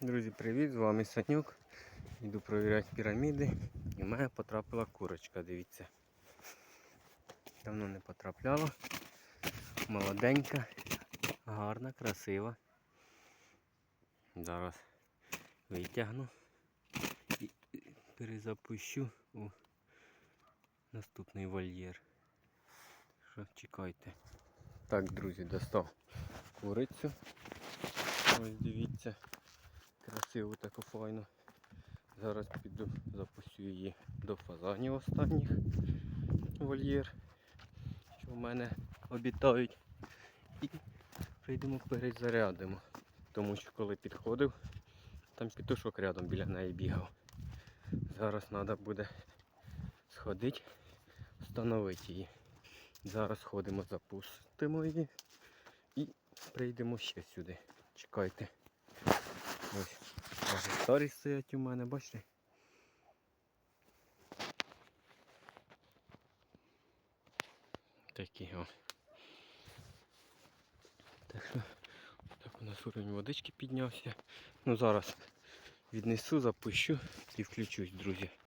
Друзі, привіт! З вами Санюк. Йду провіряти піраміди. І в мене потрапила курочка, дивіться. Давно не потрапляла. Молоденька, гарна, красива. Зараз витягну і перезапущу у наступний вольєр. Що чекайте. Так, друзі, достав курицю. Ось дивіться. Красиво таку файну. Зараз піду запустю її до фазанів останніх вольєр, що в мене обітають. І прийдемо перезарядимо. Тому що коли підходив, там петушок рядом біля неї бігав. Зараз треба буде сходити, встановити її. Зараз ходимо, запустимо її і прийдемо ще сюди. Чекайте. Ось аж старі стоять у мене, бачите? Такі о. Так що так у нас уровень водички піднявся. Ну зараз віднесу, запущу і включусь, друзі.